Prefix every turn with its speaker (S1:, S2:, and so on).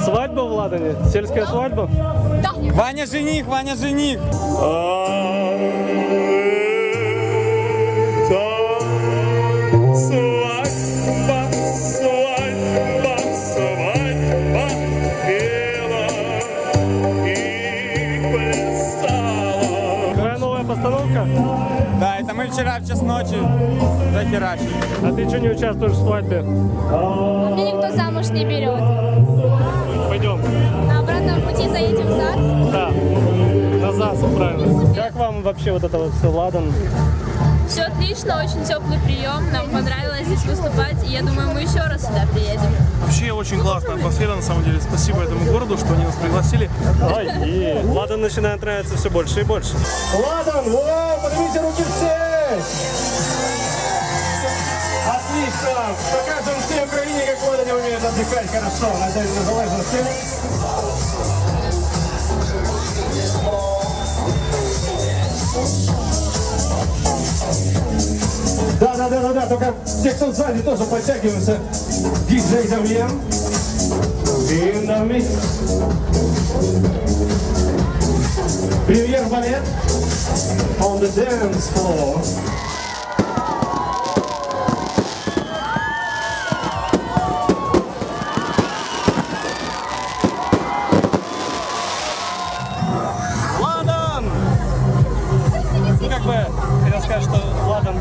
S1: Свадьба в Ладане? Сельская свадьба?
S2: Да.
S3: Ваня жених, Ваня жених.
S4: Свадьба, свадьба, свадьба пела и плясала.
S1: Какая новая постановка?
S3: Да, это мы вчера в час ночи захерачили.
S1: А ты что не участвуешь в свадьбе?
S2: Меня никто замуж заедем в ЗАГС.
S1: Да. На ЗАС, правильно. Как вам вообще вот это вот все Ладан?
S5: Все отлично, очень теплый прием. Нам понравилось здесь выступать, и я думаю, мы еще раз сюда приедем.
S6: Вообще очень классная атмосфера, на самом деле. Спасибо этому городу, что они нас пригласили.
S1: Ой, и Ладан начинает нравиться все больше и больше. Ладан, о, поднимите руки все! Отлично! Покажем всей Украине, как Ладане умеют отдыхать хорошо на День Незалежности. Да, да, да, да, да, только те, кто сзади, тоже подтягиваются. Диджей Давлен. In the mix. Премьер балет on the dance floor. пока что ладом